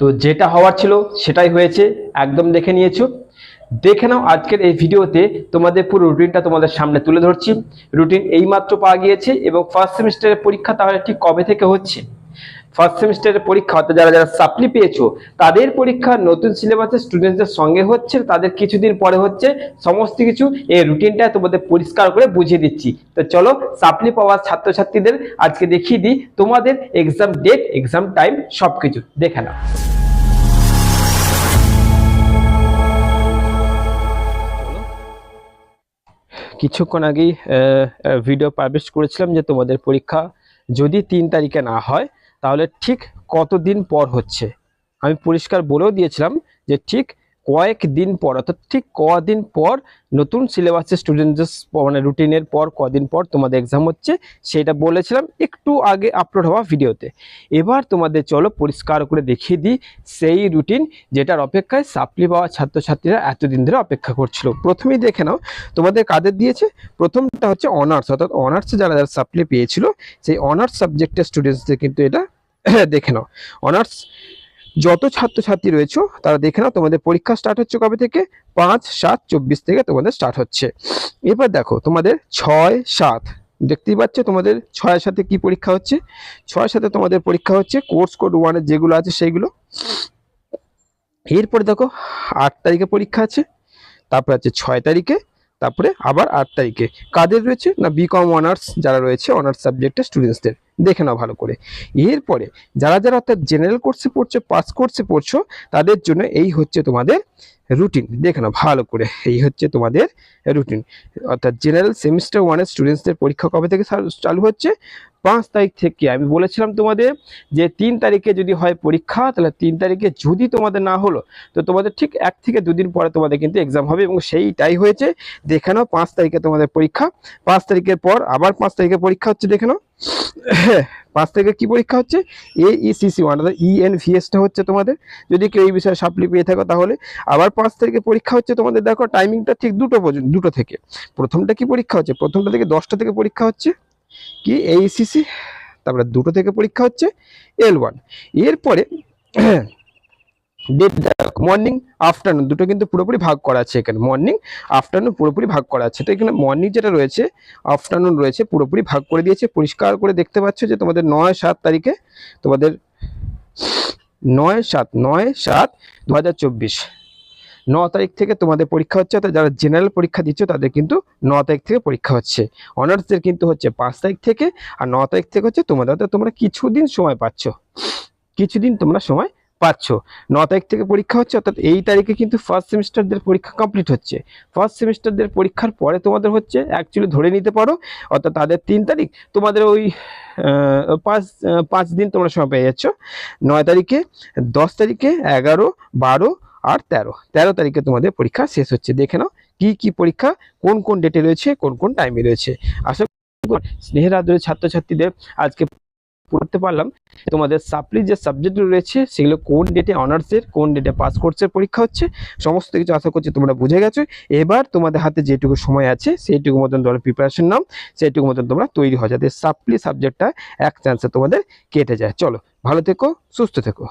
তো যেটা হওয়ার ছিল সেটাই হয়েছে, একদম দেখে নিয়েছো। দেখে নাও আজকের এই ভিডিওতে তোমাদের পুরো রুটিনটা তোমাদের সামনে তুলে ধরছি। রুটিন এইমাত্র পাওয়া গিয়েছে এবং ফার্স্ট সেমিস্টারের পরীক্ষা তাহলে ঠিক কবে থেকে হচ্ছে? ফার্স্ট সেমিস্টারের পরীক্ষা, অর্থাৎ যারা যারা সাপ্লি পেয়েছ, তাদের পরীক্ষা নতুন সিলেবাসের স্টুডেন্টদের সঙ্গে হচ্ছে, তাদের কিছুদিন পরে হচ্ছে সমস্ত কিছু এই রুটিনটা তোমাদের পরিষ্কার করে বুঝিয়ে দিচ্ছি। তো চলো সাপ্লি পাওয়া ছাত্রছাত্রীদের আজকে দেখিয়ে দিই তোমাদের এক্সাম ডেট এক্সাম টাইম সব কিছু দেখে নাও। কিছুক্ষণ আগেই ভিডিও পাবলিশ করেছিলাম যে তোমাদের পরীক্ষা যদি তিন তারিখে না হয় তাহলে ঠিক কতদিন পর হচ্ছে? আমি পরিষ্কার বলেও দিয়েছিলাম যে ঠিক কয়েক দিন পর, অর্থাৎ ঠিক কদিন পর নতুন সিলেবাসের স্টুডেন্টদের মানে রুটিনের পর, কদিন পর তোমাদের এক্সাম হচ্ছে, সেটা বলেছিলাম একটু আগে আপলোড হওয়া ভিডিওতে। এবার তোমাদের চলো পরিষ্কার করে দেখিয়ে দিই সেই রুটিন যেটার অপেক্ষায় সাপ্লি পাওয়া ছাত্রছাত্রীরা এতদিন ধরে অপেক্ষা করছিল। প্রথমেই দেখে নাও, তোমাদের কাদের দিয়েছে? প্রথমটা হচ্ছে অনার্স অর্থাৎ অনার্সে যারা যারা সাপ্লি পেয়েছিল, সেই অনার্স সাবজেক্টের স্টুডেন্টসদের কিন্তু এটা দেখে নাও। অনার্স যত ছাত্রছাত্রী রয়েছে, তারা দেখে নাও তোমাদের পরীক্ষা স্টার্ট হচ্ছে কবে থেকে? পাঁচ, সাত, চব্বিশ থেকে তোমাদের স্টার্ট হচ্ছে। এবার দেখো, তোমাদের ছয়, সাত। দেখতেই পাচ্ছ তোমাদের ছয়ের সাথে কি পরীক্ষা হচ্ছে? ছয়ের সাথে তোমাদের পরীক্ষা হচ্ছে কোর্স কোড ওয়ানের যেগুলো আছে সেইগুলো। এরপরে দেখো, আট তারিখে পরীক্ষা আছে, তারপরে আছে ছয় তারিখে, তারপরে আবার আট তারিখে। কাদের রয়েছে? না বিকম অনার্স যারা রয়েছে অনার্স সাবজেক্টের স্টুডেন্টসদের দেখে নাও ভালো করে। এরপরে যারা যারা অর্থাৎ জেনারেল কোর্সে পড়ছো পাস কোর্সে পড়ছো, তাদের জন্য এই হচ্ছে তোমাদের রুটিন দেখে নাও ভালো করে, এই হচ্ছে তোমাদের রুটিন অর্থাৎ জেনারেল সেমিস্টার ওয়ানের স্টুডেন্টসদের পরীক্ষা কবে থেকে চালু- হচ্ছে? পাঁচ তারিখ থেকে। আমি বলেছিলাম তোমাদের যে তিন তারিখে যদি হয় পরীক্ষা, তাহলে তিন তারিখে যদি তোমাদের না হলো, তো তোমাদের ঠিক এক থেকে দুদিন পরে তোমাদের কিন্তু এক্সাম হবে এবং সেইটাই হয়েছে। দেখে নাও পাঁচ তারিখে তোমাদের পরীক্ষা। পাঁচ তারিখের পর আবার পাঁচ তারিখে পরীক্ষা হচ্ছে, দেখে নাও। পাঁচ থেকে কি পরীক্ষা হচ্ছে? এ ইসিসি ওয়ান অর্থাৎ ইএনভিএসটা হচ্ছে তোমাদের। যদি কেউ এই বিষয়ে সাপ্লি পেয়ে থাকো তাহলে। আবার পাঁচ থেকে পরীক্ষা হচ্ছে তোমাদের, দেখো টাইমিংটা ঠিক দুটো পর্যন্ত, দুটো থেকে। প্রথমটা কি পরীক্ষা হচ্ছে? প্রথমটা থেকে দশটা থেকে পরীক্ষা হচ্ছে। কি? এইসিসি তারপরে দুটো থেকে পরীক্ষা হচ্ছে এল ওয়ান এরপরে ডেট মর্নিং আফটারনুন দুটো কিন্তু পুরোপুরি ভাগ করা আছে এখানে। মর্নিং আফটারনুন পুরোপুরি ভাগ করা আছে। তো এখানে মর্নিং যেটা রয়েছে আফটারনুন রয়েছে, পুরোপুরি ভাগ করে দিয়েছে। পরিষ্কার করে দেখতে পাচ্ছ যে তোমাদের নয় সাত তারিখে তোমাদের নয় সাত নয় সাত দু ন তারিখ থেকে তোমাদের পরীক্ষা হচ্ছে, অর্থাৎ যারা জেনারেল পরীক্ষা দিচ্ছ, তাদের কিন্তু ন তারিখ থেকে পরীক্ষা হচ্ছে। অনার্সদের কিন্তু হচ্ছে পাঁচ তারিখ থেকে, আর ন তারিখ থেকে হচ্ছে তোমাদের তোমরা কিছুদিন সময় পাচ্ছ। কিছুদিন তোমরা সময় পাচ্ছ। ন তারিখ থেকে পরীক্ষা হচ্ছে, অর্থাৎ এই তারিখে কিন্তু ফার্স্ট সেমিস্টারদের পরীক্ষা কমপ্লিট হচ্ছে। ফার্স্ট সেমিস্টারদের পরীক্ষার পরে তোমাদের হচ্ছে অ্যাকচুয়ালি ধরে নিতে পারো, অর্থাৎ তাদের তিন তারিখ, তোমাদের ওই পাঁচ পাঁচ দিন তোমরা সময় পেয়ে যাচ্ছ। নয় তারিখে, দশ তারিখে এগারো, বারো আর তেরো। তেরো তারিখে তোমাদের পরীক্ষা শেষ হচ্ছে। দেখে নাও কি কি পরীক্ষা, কোন কোন ডেটে রয়েছে, কোন কোন টাইমে রয়েছে। আশা স্নেহের আদরের ছাত্রছাত্রীদের আজকে পড়তে পারলাম। তোমাদের সাপ্লি যে সাবজেক্টগুলো রয়েছে, সেগুলো কোন ডেটে অনার্সের কোন ডেটে পাস কোর্সের পরীক্ষা হচ্ছে, সমস্ত কিছু আশা করছি তোমরা বুঝে গেছো। এবার তোমাদের হাতে যেটুকু সময় আছে, সেইটুকু মতন তোমরা প্রিপারেশন নাও, সেইটুকু মতন তোমরা তৈরি হয় যাতে সাপ্লি সাবজেক্টটা এক চান্সে তোমাদের কেটে যায়। চলো, ভালো থেকো, সুস্থ থেকো।